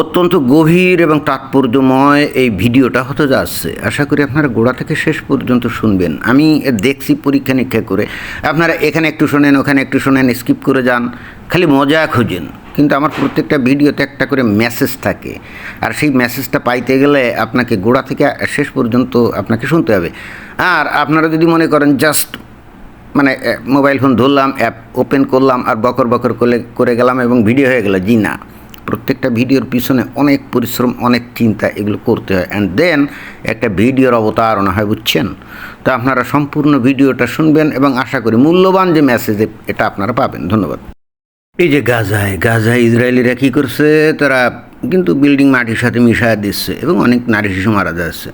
অত্যন্ত গভীর এবং তাৎপর্যময় এই ভিডিওটা হতে যাচ্ছে। আশা করি আপনারা গোড়া থেকে শেষ পর্যন্ত শুনবেন। আমি দেখছি পরীক্ষা নিরীক্ষা করে। আপনারা এখানে একটু শোনেন, ওখানে একটু শোনেন স্কিপ করে যান। খালি মজা খুঁজেন। কিন্তু আমার প্রত্যেকটা ভিডিওতে একটা করে মেসেজ থাকে। আর সেই মেসেজটা পাইতে গেলে আপনাকে গোড়া থেকে শেষ পর্যন্ত আপনাকে শুনতে হবে। আর আপনারা যদি মনে করেন জাস্ট মানে মোবাইল ফোন ধরলাম অ্যাপ ওপেন করলাম, আর বকর বকর করে করে গেলাম এবং ভিডিও হয়ে গেল, জি না। প্রত্যেকটা ভিডিওর পিছনে অনেক পরিশ্রম, অনেক চিন্তা এগুলো করতে হয়। অ্যান্ড দেন একটা ভিডিওর অবতারণা হয়, বুঝছেন? তো আপনারা সম্পূর্ণ ভিডিওটা শুনবেন এবং আশা করি মূল্যবান যে মেসেজ এটা আপনারা পাবেন। ধন্যবাদ। এই যে গাজায় গাজায় ইসরায়েলিরা কী করছে? তারা কিন্তু বিল্ডিং মাটির সাথে মিশায় দিচ্ছে এবং অনেক নারী শিশু মারা যাচ্ছে।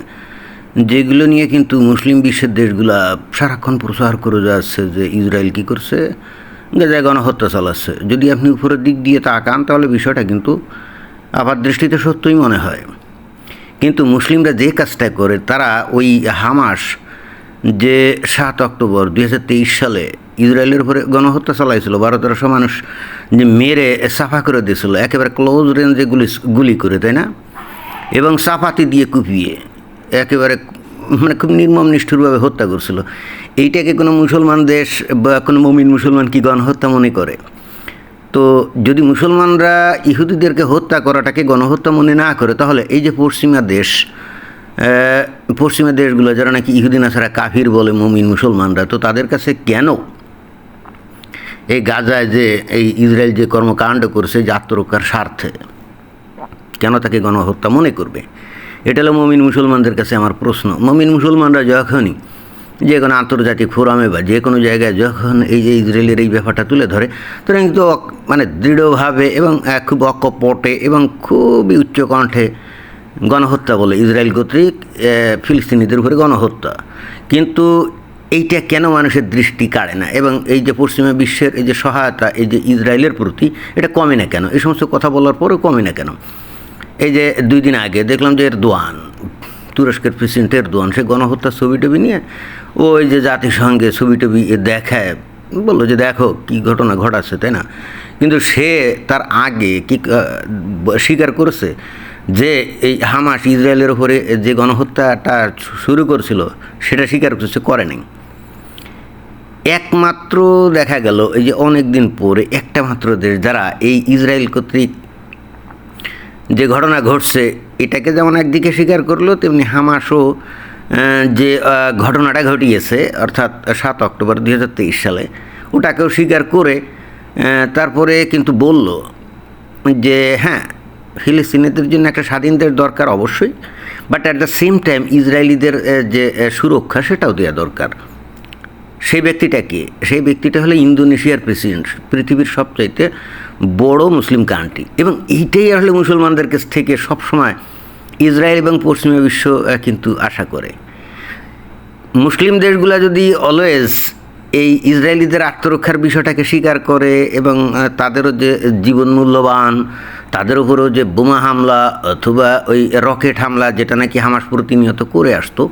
যেগুলো নিয়ে কিন্তু মুসলিম বিশ্বের দেশগুলা সারাক্ষণ প্রচার করে যাচ্ছে যে ইসরায়েল কী করছে? গাজায় গণহত্যা চালাচ্ছে। যদি আপনি উপরের দিক দিয়ে তাকান, তাহলে বিষয়টা কিন্তু আবার দৃষ্টিতে সত্যই মনে হয়। কিন্তু মুসলিমরা যে কাজটা করে, তারা ওই হামাস যে সাত অক্টোবর দুই হাজার তেইশ সালে ইসরায়েলের উপরে গণহত্যা চালাইছিল বারো তেরোশো মানুষ যে মেরে, সাফা করে দিয়েছিল, একেবারে ক্লোজ রেঞ্জে গুলি গুলি করে, তাই না? এবং চাপাতি দিয়ে কুপিয়ে, একেবারে মানে খুব নির্মম, নিষ্ঠুরভাবে হত্যা করছিল। এইটাকে কোনো মুসলমান দেশ বা কোনো মমিন মুসলমান কি গণহত্যা মনে করে? তো যদি মুসলমানরা ইহুদিদেরকে হত্যা করাটাকে গণহত্যা মনে না করে, তাহলে এই যে পশ্চিমা দেশ পশ্চিমা দেশগুলো যারা নাকি ইহুদি, নাসারা, কাফির বলে মমিন মুসলমানরা, তো তাদের কাছে কেন এই গাজায় যে, এই ইসরায়েল যে কর্মকাণ্ড করছে যে আত্মরক্ষার স্বার্থে, কেন তাকে গণহত্যা মনে করবে? এটা হলো মমিন মুসলমানদের কাছে আমার প্রশ্ন। মমিন মুসলমানরা যখনই যে কোনো আন্তর্জাতিক ফোরামে বা যে কোনো জায়গায় যখন এই যে ইসরায়েলের এই ব্যাপারটা তুলে ধরে তখন কিন্তু মানে দৃঢ়ভাবে এবং খুব অকপটে এবং খুবই উচ্চ কণ্ঠে গণহত্যা বলে ইসরায়েল কর্তৃক ফিলিস্তিনিদের উপরে গণহত্যা। কিন্তু এইটা কেন মানুষের দৃষ্টি কাড়ে না? এবং এই যে পশ্চিমা বিশ্বের এই যে সহায়তা, এই যে ইসরায়েলের প্রতি, এটা কমে না কেন? এই সমস্ত কথা বলার পরেও কমে না কেন? এই যে দুই দিন আগে দেখলাম যে এরদোয়ান তুরস্কের প্রেসিডেন্ট এরদোয়ান সে গণহত্যার ছবি টবি নিয়ে ওই যে জাতিসংঘে ছবি টবি দেখায়, বলল যে দেখো কি ঘটনা ঘটাচ্ছে, তাই না? কিন্তু সে তার আগে কি স্বীকার করেছে যে এই হামাস ইসরায়েলের উপরে যে গণহত্যাটা শুরু করছিল, সেটা স্বীকার করছে, করে নাই। একমাত্র দেখা গেল, এই যে অনেক দিন পরে, একটা মাত্র দেশ যারা এই ইসরায়েল কর্তৃক যে ঘটনা ঘটছে, এটাকে যেমন একদিকে স্বীকার করল, তেমনি হামাসও যে ঘটনাটা ঘটিয়েছে, অর্থাৎ সাত অক্টোবর দুই হাজার তেইশ সালে, ওটাকেও স্বীকার করে তারপরে কিন্তু বলল যে হ্যাঁ ফিলিস্তিনিদের জন্য একটা স্বাধীন দেশ দরকার অবশ্যই but at the same time ইসরায়েলিদের যে সুরক্ষা, সেটাও দেওয়া দরকার। সেই ব্যক্তিটা কে? সেই ব্যক্তিটা হলো ইন্দোনেশিয়ার প্রেসিডেন্ট, পৃথিবীর সবচাইতে বড় মুসলিম কান্ট্রি এবং এইটাই আসলে মুসলমানদের কাছ থেকে সবসময় ইসরায়েল এবং পশ্চিমা বিশ্ব কিন্তু আশা করে। মুসলিম দেশগুলো যদি অলওয়েজ এই ইসরায়েলিদের আত্মরক্ষার বিষয়টাকে স্বীকার করে এবং তাদেরও যে জীবন মূল্যবান, তাদের উপরেও যে বোমা হামলা অথবা ওই রকেট হামলা যেটা নাকি হামাস প্রতিনিয়ত করে আসতো,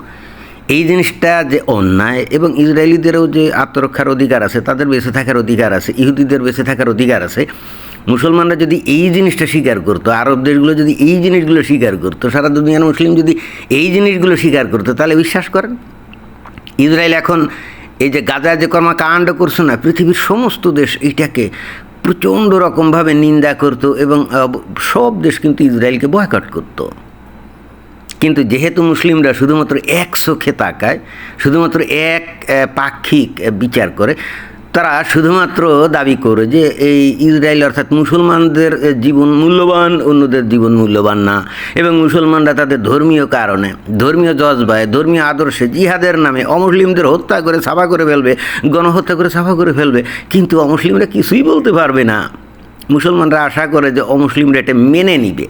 এই জিনিসটা যে অন্যায় এবং ইসরায়েলিদেরও যে আত্মরক্ষার অধিকার আছে, তাদের বেঁচে থাকার অধিকার আছে, ইহুদিদের বেঁচে থাকার অধিকার আছে মুসলমানরা যদি এই জিনিসটা স্বীকার করতো, আরব দেশগুলো যদি এই জিনিসগুলো স্বীকার করতো, সারা দুনিয়ার মুসলিম যদি এই জিনিসগুলো স্বীকার করতো, তাহলে বিশ্বাস করেন? ইসরায়েল এখন এই যে গাজা যে কর্মকাণ্ড করছে না, পৃথিবীর সমস্ত দেশ এইটাকে প্রচণ্ড রকমভাবে নিন্দা করতো এবং সব দেশ কিন্তু ইসরায়েলকে বয়কট করতো। কিন্তু যেহেতু মুসলিমরা শুধুমাত্র এক চোখে তাকায়, শুধুমাত্র এক পাক্ষিক বিচার করে তারা শুধুমাত্র দাবি করে যে এই ইসরায়েল অর্থাৎ মুসলমানদের জীবন মূল্যবান, অন্যদের জীবন মূল্যবান না। এবং মুসলমানরা তাদের ধর্মীয় কারণে, ধর্মীয় জজবায়, ধর্মীয় আদর্শে, জিহাদের নামে অমুসলিমদের হত্যা করে, সাফা করে ফেলবে, গণহত্যা করে, সাফা করে ফেলবে। কিন্তু অমুসলিমরা কিছুই বলতে পারবে না। মুসলমানরা আশা করে যে অমুসলিমরা এটা মেনে নিবে।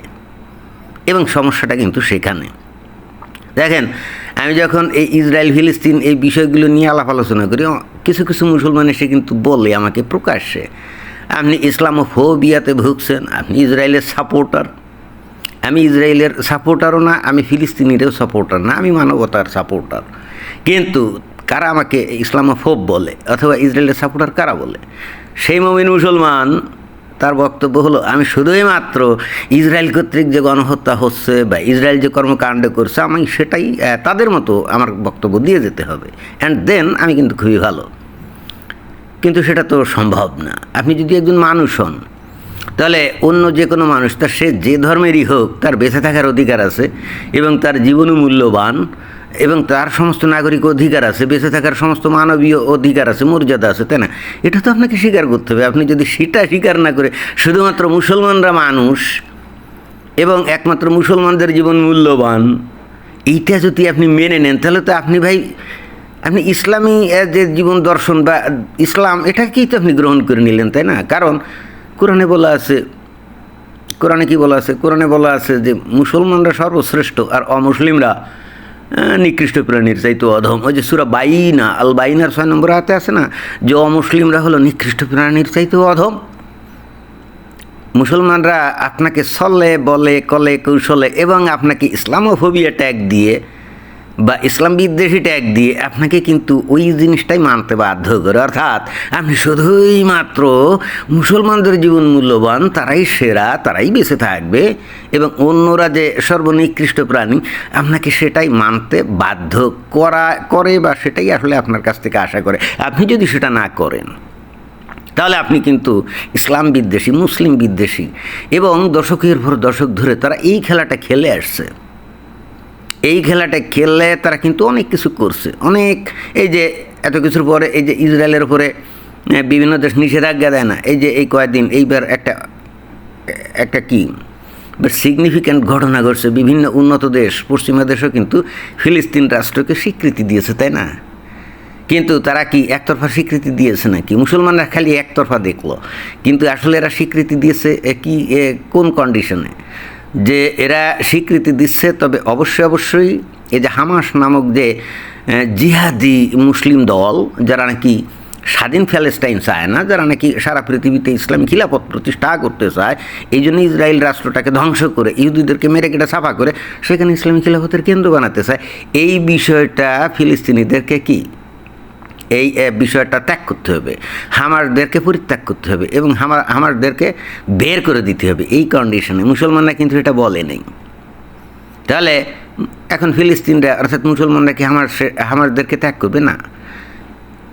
এবং সমস্যাটা কিন্তু সেখানে। দেখেন, আমি যখন এই ইসরায়েল ফিলিস্তিন এই বিষয়গুলো নিয়ে আলাপ আলোচনা করি কিছু কিছু মুসলমান এসে কিন্তু বলে, আমাকে প্রকাশ্যে, আপনি ইসলাম ইসলামোফোবিয়াতে ভুগছেন, আপনি ইসরায়েলের সাপোর্টার। আমি ইসরায়েলের সাপোর্টারও না, আমি ফিলিস্তিনিরও সাপোর্টার না, আমি মানবতার সাপোর্টার। কিন্তু কারা আমাকে ইসলামোফোব বলে, অথবা ইসরায়েলের সাপোর্টার কারা বলে? সেই মমিন মুসলমান তার বক্তব্য হলো, আমি শুধুই মাত্র ইসরায়েল কর্তৃক যে গণহত্যা হচ্ছে বা ইসরায়েল যে কর্মকাণ্ড করছে, আমি সেটাই তাদের মতো আমার বক্তব্য দিয়ে যেতে হবে। অ্যান্ড দেন আমি কিন্তু খুবই ভালো। কিন্তু সেটা তো সম্ভব না। আপনি যদি একজন মানুষ হন, তাহলে অন্য যে কোনো মানুষ, তার সে যে ধর্মেরই হোক, তার বেঁচে থাকার অধিকার আছে এবং তার জীবনও মূল্যবান। এবং তার সমস্ত নাগরিক অধিকার আছে, বেঁচে থাকার সমস্ত মানবীয় অধিকার আছে, মর্যাদা আছে, তাই না? এটা তো আপনাকে স্বীকার করতে হবে। আপনি যদি সেটা স্বীকার না করে শুধুমাত্র মুসলমানরা মানুষ এবং একমাত্র মুসলমানদের জীবন মূল্যবান, এইটা যদি আপনি মেনে নেন, তাহলে তো আপনি ভাই, আপনি ইসলামী যে জীবন দর্শন বা ইসলাম, এটাকেই তো আপনি গ্রহণ করে নিলেন, তাই না? কারণ কোরআনে বলা আছে, কোরআনে কি বলা আছে? কোরআনে বলা আছে যে মুসলমানরা সর্বশ্রেষ্ঠ আর অমুসলিমরা নিকৃষ্ট প্রাণীর চাইতে অধম। ওই যে সুরা বাইনা আল বাইনার ছয় নম্বর হাতে আছে না? যে অমুসলিমরা হলো নিকৃষ্ট প্রাণীর চাইতো অধম। মুসলমানরা আপনাকে সলে, বলে, কলে, কৌশলে এবং আপনাকে ইসলামোফোবিয়া ট্যাগ দিয়ে বা ইসলাম বিদ্বেষী ট্যাগ দিয়ে আপনাকে কিন্তু ওই জিনিসটাই মানতে বাধ্য করে। অর্থাৎ আপনি শুধুই মাত্র মুসলমানদের জীবন মূল্যবান, তারাই সেরা, তারাই বেঁচে থাকবে এবং অন্যরা যে সর্বনিকৃষ্ট প্রাণী, আপনাকে সেটাই মানতে বাধ্য করা, করে বা সেটাই আসলে আপনার কাছ থেকে আশা করে। আপনি যদি সেটা না করেন, তাহলে আপনি কিন্তু ইসলাম বিদ্বেষী, মুসলিম বিদ্বেষী এবং দশকের পর দশক ধরে তারা এই খেলাটা খেলে আসছে। এই খেলাটা খেললে তারা কিন্তু অনেক কিছু করছে। অনেক এই যে এত কিছুর পরে এই যে ইসরায়েলের উপরে বিভিন্ন দেশ নিষেধাজ্ঞা দেয় না। এই যে এই কয়েকদিন এইবার একটা একটা কি সিগনিফিক্যান্ট ঘটনা ঘটছে। বিভিন্ন উন্নত দেশ, পশ্চিমা দেশও কিন্তু ফিলিস্তিন রাষ্ট্রকে স্বীকৃতি দিয়েছে, তাই না? কিন্তু তারা কি একতরফা স্বীকৃতি দিয়েছে নাকি? মুসলমানরা খালি একতরফা দেখল। কিন্তু আসলে এরা স্বীকৃতি দিয়েছে কি কোন কন্ডিশনে যে এরা স্বীকৃতি দিচ্ছে, তবে অবশ্যই অবশ্যই এই যে হামাস নামক যে জিহাদি মুসলিম দল, যারা নাকি স্বাধীন প্যালেস্টাইন চায় না, যারা নাকি সারা পৃথিবীতে ইসলামী খিলাফত প্রতিষ্ঠা করতে চায়, এই জন্য ইসরায়েল রাষ্ট্রটাকে ধ্বংস করে, ইহুদিদেরকে মেরে কেটে সাফা করে, সেখানে ইসলামী খিলাফতের কেন্দ্র বানাতে চায়। এই বিষয়টা ফিলিস্তিনিদেরকে কি এই বিষয়টা ত্যাগ করতে হবে। হামারদেরকে পরিত্যাগ করতে হবে এবং হামার হামারদেরকে বের করে দিতে হবে এই কন্ডিশনে মুসলমানরা কিন্তু এটা বলে নেই। তাহলে এখন ফিলিস্তিনরা, অর্থাৎ মুসলমানরা কি হামার হামারদেরকে ত্যাগ করবে? না।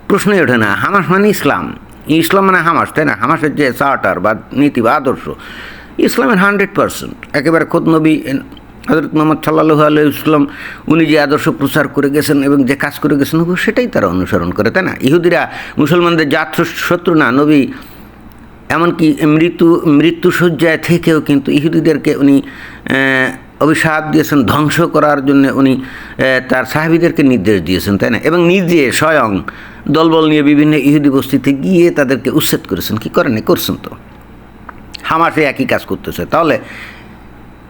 প্রশ্নই ওঠে না, হামাস মানে ইসলাম। ইসলাম মানে হামাস, তাই না? হামাসের যে চার্টার বা নীতি বা আদর্শ, ইসলামের হান্ড্রেড পার্সেন্ট একেবারে খোদ নবী হজরত মোহাম্মদ সাল্লাহ আলু ইসলাম উনি যে আদর্শ প্রচার করে গেছেন এবং যে কাজ করে গেছেন সেটাই তারা অনুসরণ করে, তাই না? ইহুদিরা, মুসলমানদের জাত শত্রু না, নবী, এমনকি মৃত্যু মৃত্যুসজ্জায় থেকেও কিন্তু ইহুদিদেরকে উনি অভিশাপ দিয়েছেন, ধ্বংস করার জন্য উনি তার সাহাবিদেরকে নির্দেশ দিয়েছেন, তাই না? এবং নিজে স্বয়ং দলবল নিয়ে বিভিন্ন ইহুদি বস্তিতে গিয়ে তাদেরকে উচ্ছেদ করেছেন। কি করেন? করছেন তো। হামাসে একই কাজ করতেছে। তাহলে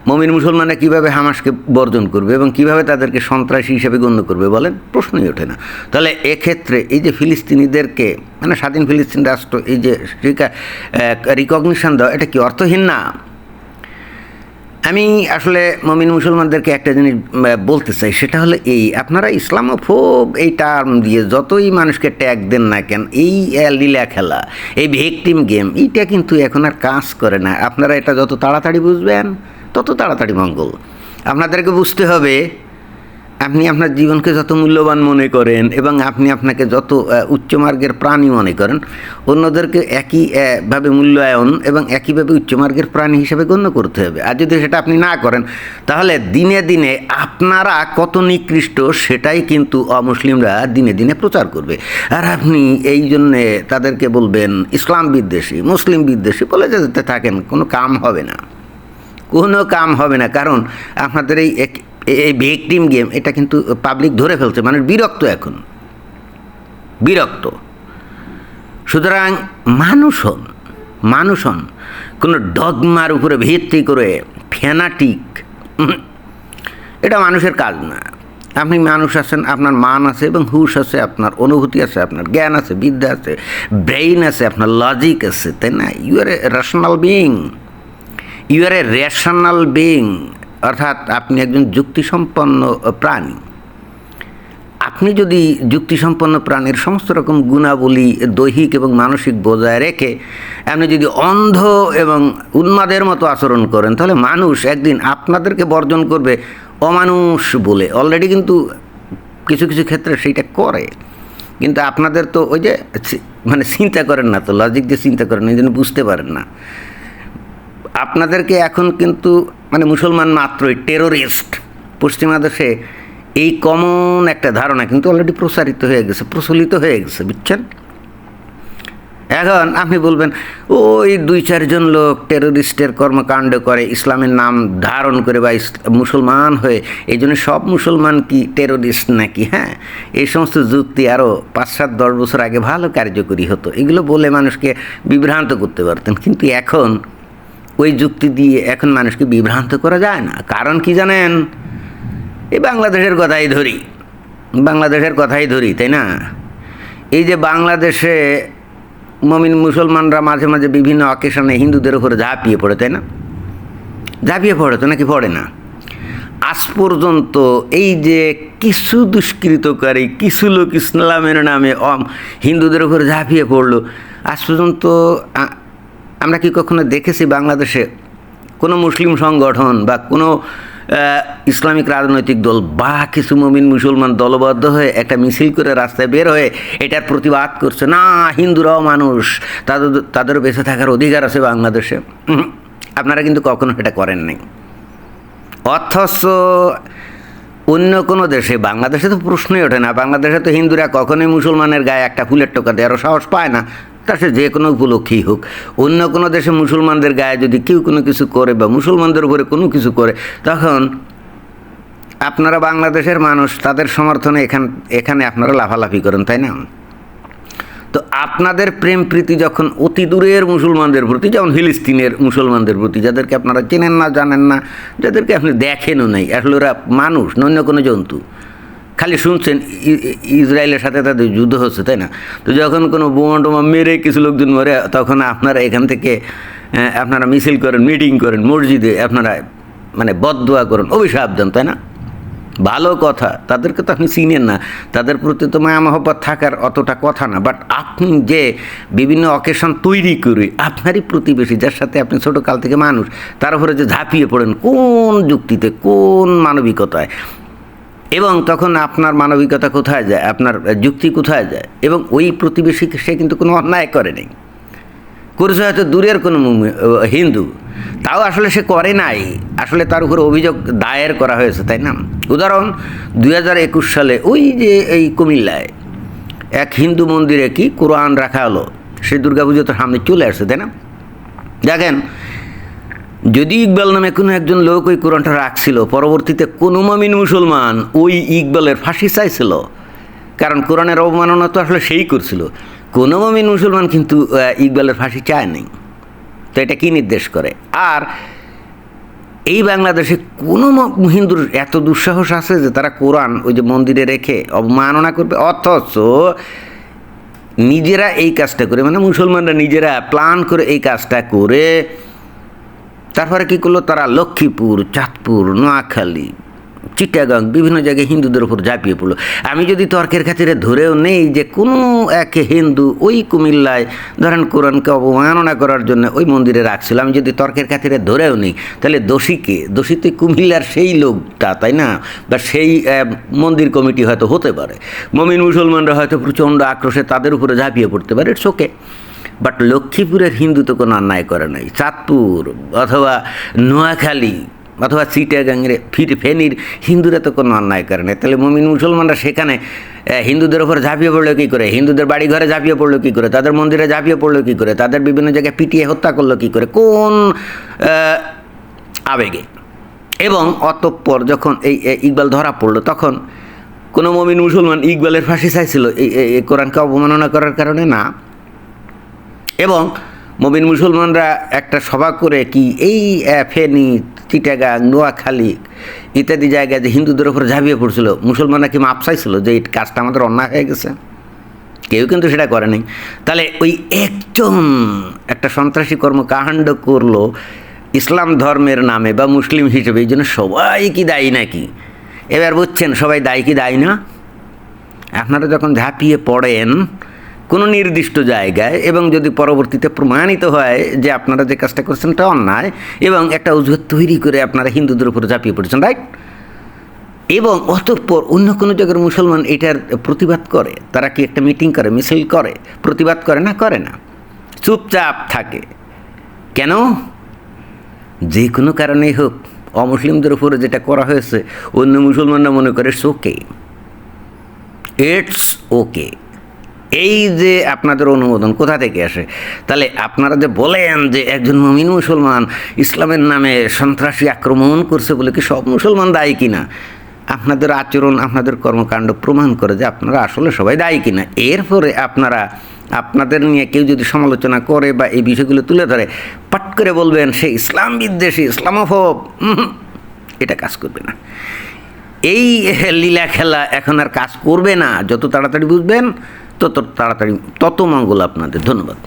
মমিন মুসলমানরা কীভাবে হামাসকে বর্জন করবে এবং কীভাবে তাদেরকে সন্ত্রাসী হিসেবে গণ্য করবে বলেন? প্রশ্নই ওঠে না। তাহলে এক্ষেত্রে এই যে ফিলিস্তিনিদেরকে মানে স্বাধীন ফিলিস্তিন রাষ্ট্র, এই যে রিকগনিশন দেওয়া, এটা কি অর্থহীন না? আমি আসলে মমিন মুসলমানদেরকে একটা জিনিস বলতে চাই, সেটা হলো এই, আপনারা ইসলামোফোব এই টার্ম দিয়ে যতই মানুষকে ট্যাগ দেন না কেন, এই লীলা খেলা, এই ভিকটিম গেম এইটা কিন্তু এখন আর কাজ করে না। আপনারা এটা যত তাড়াতাড়ি বুঝবেন তত তাড়াতাড়ি মঙ্গল। আপনাদেরকে বুঝতে হবে আপনি আপনার জীবনকে যত মূল্যবান মনে করেন এবং আপনি আপনাকে যত উচ্চমার্গের প্রাণী মনে করেন অন্যদেরকে একই আহ, ভাবে মূল্যায়ন এবং একইভাবে উচ্চমার্গের প্রাণী হিসেবে গণ্য করতে হবে। আর যদি সেটা আপনি না করেন তাহলে দিনে দিনে আপনারা কত নিকৃষ্ট সেটাই কিন্তু অমুসলিমরা দিনে দিনে প্রচার করবে। আর আপনি এই জন্যে তাদেরকে বলবেন ইসলাম বিদ্বেষী মুসলিম বিদ্বেষী বলে যেতে থাকেন কোনো কাম হবে না। কোনো কাম হবে না। কারণ আপনাদের এই এই ভিকটিম গেম, এটা কিন্তু পাবলিক ধরে ফেলছে মানে বিরক্ত এখন। বিরক্ত। সুতরাং মানুষ হন মানুষ হন, কোনো ডগমার উপরে ভিত্তি করে ফ্যানাটিক এটা মানুষের কাজ না। আপনি মানুষ আছেন, আপনার মান আছে এবং হুশ আছে, আপনার অনুভূতি আছে, আপনার জ্ঞান আছে, বিদ্যা আছে, ব্রেইন আছে, আপনার লজিক আছে, তাই না? You are a rational being you are a rational being অর্থাৎ আপনি একজন যুক্তিসম্পন্ন প্রাণী। আপনি যদি যুক্তিসম্পন্ন প্রাণীর সমস্ত রকম গুণাবলী দৈহিক এবং মানসিক বজায় রেখে আপনি যদি অন্ধ এবং উন্মাদের মতো আচরণ করেন, তাহলে মানুষ একদিন আপনাদেরকে বর্জন করবে অমানুষ বলে। অলরেডি কিন্তু কিছু কিছু ক্ষেত্রে সেইটা করে। কিন্তু আপনাদের তো ওই যে মানে চিন্তা করেন না তো লজিক দিয়ে চিন্তা করেন এই জন্য বুঝতে পারেন না। আপনাদেরকে এখন কিন্তু মানে মুসলমান মাত্রই টেরোরিস্ট পশ্চিমা দেশে এই কমন একটা ধারণা কিন্তু অলরেডি প্রসারিত হয়ে গেছে, প্রচলিত হয়ে গেছে, বুঝছেন? এখন আপনি বলবেন, ওই দুই চারজন লোক টেরোরিস্টের কর্মকাণ্ড করে, ইসলামের নাম ধারণ করে বা মুসলমান হয়ে, এই জন্য সব মুসলমান কি টেরোরিস্ট নাকি হ্যাঁ? এই সমস্ত যুক্তি আরও পাঁচ সাত দশ বছর আগে ভালো কার্যকরী হতো। এগুলো বলে মানুষকে বিভ্রান্ত করতে পারতেন। কিন্তু এখন ওই যুক্তি দিয়ে এখন মানুষকে বিভ্রান্ত করা যায় না। কারণ কি জানেন? এই বাংলাদেশের কথাই ধরি। বাংলাদেশের কথাই ধরি, তাই না? এই যে বাংলাদেশে মমিন মুসলমানরা মাঝে মাঝে বিভিন্ন অকেশনে হিন্দুদের উপরে ঝাঁপিয়ে পড়ে, তাই না? ঝাঁপিয়ে পড়ে তো নাকি পড়ে না? আজ পর্যন্ত এই যে কিছু দুষ্কৃতকারী, কিছু লোক ইসলামের নামে অম হিন্দুদের উপরে ঝাঁপিয়ে পড়ল, আজ পর্যন্ত আমরা কি কখনো দেখেছি বাংলাদেশে কোনো মুসলিম সংগঠন বা কোনো ইসলামিক রাজনৈতিক দল বা কিছু মমিন মুসলমান দলবদ্ধ হয়ে একটা মিছিল করে রাস্তায় বের হয়ে এটার প্রতিবাদ করছে? না, হিন্দুরাও মানুষ। তাদের তাদের বেঁচে থাকার অধিকার আছে বাংলাদেশে। আপনারা কিন্তু কখনো এটা করেন নাই। অথচ অন্য কোনো দেশে, বাংলাদেশে তো প্রশ্নই ওঠে না। বাংলাদেশে তো হিন্দুরা কখনোই মুসলমানের গায়ে একটা ফুলের টোকা দেওয়ারও সাহস পায় না। তা সে যে কোনো উপলক্ষেই হোক। অন্য কোনো দেশে মুসলমানদের গায়ে যদি কেউ কোনো কিছু করে বা মুসলমানদের উপরে কোনো কিছু করে, তখন আপনারা বাংলাদেশের মানুষ তাদের সমর্থনে এখান, এখানে আপনারা লাফালাফি করেন, তাই না? তো আপনাদের প্রেম প্রীতি যখন অতি দূরের মুসলমানদের প্রতি, যেমন ফিলিস্তিনের মুসলমানদের প্রতি, যাদেরকে আপনারা চেনেন না, জানেন না, যাদেরকে আপনি দেখেনও নাই, আসলে ওরা মানুষ অন্য কোনো জন্তু। খালি শুনছেন ইসরায়েলের সাথে তাদের যুদ্ধ হচ্ছে, তাই না? তো যখন কোনো বোমা টোমা মেরে কিছু লোকজন মরে, তখন আপনারা এখান থেকে আপনারা মিছিল করেন, মিটিং করেন, মসজিদে আপনারা মানে বদদোয়া করেন, অভিশাপ দেন, তাই না? ভালো কথা, তাদেরকে তো আপনি চিনেন না, তাদের প্রতি তো মায়া মহব্বত থাকার অতটা কথা না বাট আপনি যে বিভিন্ন অকেশন তৈরি করে, আপনারই প্রতিবেশী, যার সাথে আপনি ছোটো কাল থেকে মানুষ, তার উপরে যে ঝাঁপিয়ে পড়েন, কোন যুক্তিতে, কোন মানবিকতায় এবং তখন আপনার মানবিকতা কোথায় যায়, আপনার যুক্তি কোথায় যায় এবং ওই প্রতিবেশীকে সে কিন্তু কোনো অন্যায় করে নেই। করেছে হয়তো দূরের কোনো হিন্দু, তাও আসলে সে করে নাই। আসলে তার উপর অভিযোগ দায়ের করা হয়েছে, তাই না? উদাহরণ, দুই হাজার একুশ সালে ওই যে এই কুমিল্লায় এক হিন্দু মন্দিরে কি কোরআন রাখা হলো, সে দুর্গাপুজো তো সামনে চলে আসছে, তাই না? দেখেন যদি ইকবাল নামে কোনো একজন লোক ওই কোরআনটা রাখছিল, পরবর্তীতে কোনো মমিন মুসলমান ওই ইকবালের ফাঁসি চাইছিল, কারণ কোরআনের অবমাননা তো আসলে সেই করছিল, কোনো মমিন মুসলমান কিন্তু ইকবালের ফাঁসি চায় নাই। তো এটা কি নির্দেশ করে? আর এই বাংলাদেশে কোনো হিন্দুর এত দুঃসাহস আছে যে তারা কোরআন ওই যে মন্দিরে রেখে অবমাননা করবে? অথচ নিজেরা এই কাজটা করে মানে মুসলমানরা নিজেরা প্ল্যান করে এই কাজটা করে তারপরে কী করল তারা লক্ষ্মীপুর, চাঁদপুর, নোয়াখালী, চিটাগাং, বিভিন্ন জায়গায় হিন্দুদের উপর ঝাঁপিয়ে পড়ল। আমি যদি তর্কের খাতিরে ধরেও নেই যে কোনো এক হিন্দু ওই কুমিল্লায় ধরেন কোরআনকে অবমাননা করার জন্য ওই মন্দিরে রাখছিল, আমি যদি তর্কের খাতিরে ধরেও নেই, তাহলে দোষীকে দোষী তো কুমিল্লার সেই লোকটা, তাই না? বা সেই মন্দির কমিটি হয়তো হতে পারে। মমিন মুসলমানরা হয়তো প্রচণ্ড আক্রোশে তাদের উপরে ঝাঁপিয়ে পড়তে পারে, ইটস ওকে। বাট লক্ষ্মীপুরের হিন্দু তো কোনো অন্যায় করে নাই। চাঁদপুর অথবা নোয়াখালী অথবা চিটাগাংয়ের ফির ফেনীর হিন্দুরা তো কোনো অন্যায় করে নাই। তাহলে মমিন মুসলমানরা সেখানে হিন্দুদের ওপর ঝাঁপিয়ে পড়ল কী করে? হিন্দুদের বাড়ি ঘরে ঝাঁপিয়ে পড়ল কী করে? তাদের মন্দিরে ঝাঁপিয়ে পড়ল কী করে? তাদের বিভিন্ন জায়গায় পিটিয়ে হত্যা করল কী করে? কোন আবেগে? এবং অতঃপর যখন এই ইকবাল ধরা পড়ল, তখন কোনো মমিন মুসলমান ইকবালের ফাঁসি চাইছিল। এই কোরআনকে অবমাননা করার কারণে? না। এবং মুসলমানরা একটা সভা করে কি এই ফেনী চিটাগাং, নোয়াখালী ইত্যাদি জায়গায় যে হিন্দুদের উপর ঝাঁপিয়ে পড়ছিল, মুসলমানরা কি মাপ চাইছিল যে এই কাজটা আমাদের অন্যায় হয়ে গেছে? কেউ কিন্তু সেটা করেনি তাহলে ওই একজন একটা সন্ত্রাসী কর্মকাণ্ড করল ইসলাম ধর্মের নামে বা মুসলিম হিসেবে, এই জন্য সবাই কি দায়ী নাকি? এবার বুঝছেন, সবাই দায়ী কি দায়ী না? আপনারা যখন ঝাঁপিয়ে পড়েন কোনো নির্দিষ্ট জায়গায় এবং যদি পরবর্তীতে প্রমাণিত হয় যে আপনারা যে কাজটা করছেন এটা অন্যায় এবং একটা অজুহাত তৈরি করে আপনারা হিন্দুদের উপরে ঝাঁপিয়ে পড়েছেন রাইট এবং অতঃপর অন্য কোনো জায়গার মুসলমান এটার প্রতিবাদ করে, তারা কি একটা মিটিং করে, মিছিল করে, প্রতিবাদ করে না? করে না। চুপচাপ থাকে। কেন? যে কোনো কারণেই হোক, অমুসলিমদের উপরে যেটা করা হয়েছে, অন্য মুসলমানরা মনে করে ওকে ইটস ওকে এই যে আপনাদের অনুমোদন কোথা থেকে আসে? তাহলে আপনারা যে বলেন যে একজন মমিন মুসলমান ইসলামের নামে সন্ত্রাসী আক্রমণ করছে বলে কি সব মুসলমান দায়ী কিনা? আপনাদের আচরণ, আপনাদের কর্মকাণ্ড প্রমাণ করে যে আপনারা আসলে সবাই দায়ী কিনা। এরপরে আপনারা, আপনাদের নিয়ে কেউ যদি সমালোচনা করে বা এই বিষয়গুলো তুলে ধরে, পাট করে বলবেন, সে ইসলাম বিদ্বেষী, ইসলামোফোব। এটা কাজ করবে না। এই লীলা খেলা এখন আর কাজ করবে না। যত তাড়াতাড়ি বুঝবেন তত তাড়াতাড়ি তত মঙ্গল আপনাদের। ধন্যবাদ।